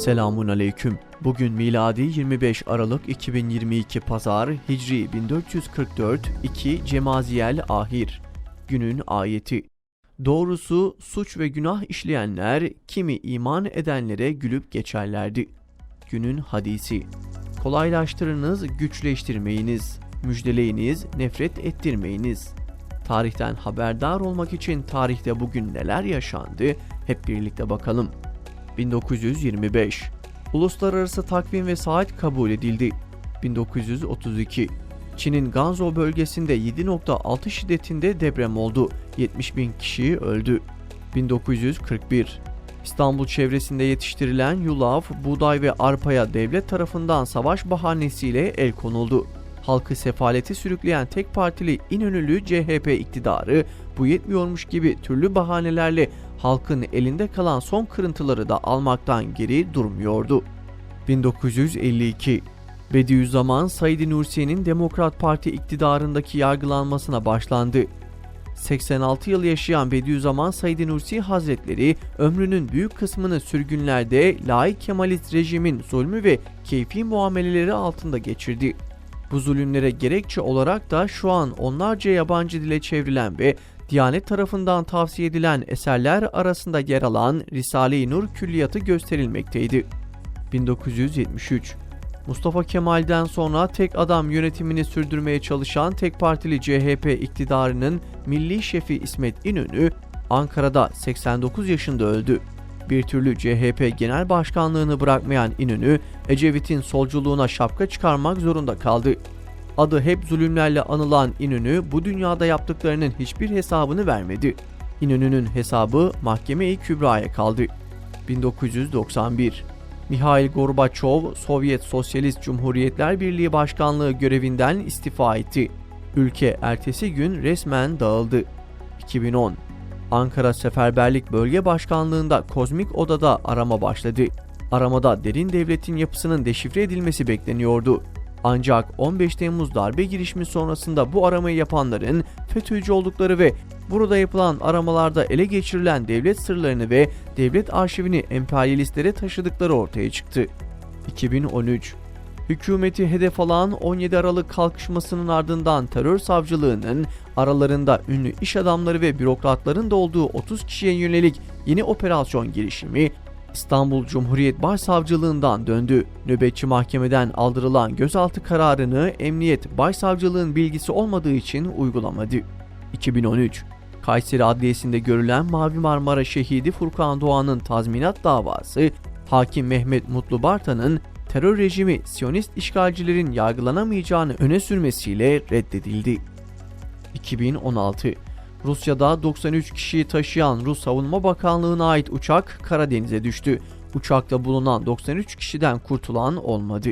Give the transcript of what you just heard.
Selamun aleyküm. Bugün miladi 25 Aralık 2022 Pazar, Hicri 1444 2 Cemaziyel Ahir. Günün ayeti. Doğrusu suç ve günah işleyenler kimi iman edenlere gülüp geçerlerdi. Günün hadisi. Kolaylaştırınız, güçleştirmeyiniz. Müjdeleyiniz, nefret ettirmeyiniz. Tarihten haberdar olmak için tarihte bugün neler yaşandı hep birlikte bakalım. 1925 Uluslararası takvim ve saat kabul edildi. 1932 Çin'in Ganzhou bölgesinde 7.6 şiddetinde deprem oldu. 70 bin kişi öldü. 1941 İstanbul çevresinde yetiştirilen yulaf, buğday ve arpaya devlet tarafından savaş bahanesiyle el konuldu. Halkı sefalete sürükleyen tek partili İnönülü CHP iktidarı bu yetmiyormuş gibi türlü bahanelerle halkın elinde kalan son kırıntıları da almaktan geri durmuyordu. 1952 Bediüzzaman Said Nursi'nin Demokrat Parti iktidarındaki yargılanmasına başlandı. 86 yıl yaşayan Bediüzzaman Said Nursi Hazretleri ömrünün büyük kısmını sürgünlerde laik Kemalist rejimin zulmü ve keyfi muameleleri altında geçirdi. Bu zulümlere gerekçe olarak da şu an onlarca yabancı dile çevrilen ve Diyanet tarafından tavsiye edilen eserler arasında yer alan Risale-i Nur külliyatı gösterilmekteydi. 1973 Mustafa Kemal'den sonra tek adam yönetimini sürdürmeye çalışan tek partili CHP iktidarının milli şefi İsmet İnönü Ankara'da 89 yaşında öldü. Bir türlü CHP genel başkanlığını bırakmayan İnönü, Ecevit'in solculuğuna şapka çıkarmak zorunda kaldı. Adı hep zulümlerle anılan İnönü bu dünyada yaptıklarının hiçbir hesabını vermedi. İnönü'nün hesabı mahkeme-i kübraya kaldı. 1991 Mihail Gorbaçov, Sovyet Sosyalist Cumhuriyetler Birliği Başkanlığı görevinden istifa etti. Ülke ertesi gün resmen dağıldı. 2010 Ankara Seferberlik Bölge Başkanlığı'nda Kozmik Oda'da arama başladı. Aramada derin devletin yapısının deşifre edilmesi bekleniyordu. Ancak 15 Temmuz darbe girişimi sonrasında bu aramayı yapanların FETÖ'cü oldukları ve burada yapılan aramalarda ele geçirilen devlet sırlarını ve devlet arşivini emperyalistlere taşıdıkları ortaya çıktı. 2013 Hükümeti hedef alan 17 Aralık kalkışmasının ardından terör savcılığının aralarında ünlü iş adamları ve bürokratların da olduğu 30 kişiye yönelik yeni operasyon girişimi İstanbul Cumhuriyet Başsavcılığından döndü. Nöbetçi mahkemeden aldırılan gözaltı kararını Emniyet Başsavcılığın bilgisi olmadığı için uygulamadı. 2013 Kayseri Adliyesi'nde görülen Mavi Marmara şehidi Furkan Doğan'ın tazminat davası, Hakim Mehmet Mutlu Bartan'ın terör rejimi Siyonist işgalcilerin yargılanamayacağını öne sürmesiyle reddedildi. 2016 Rusya'da 93 kişiyi taşıyan Rus Savunma Bakanlığı'na ait uçak Karadeniz'e düştü. Uçakta bulunan 93 kişiden kurtulan olmadı.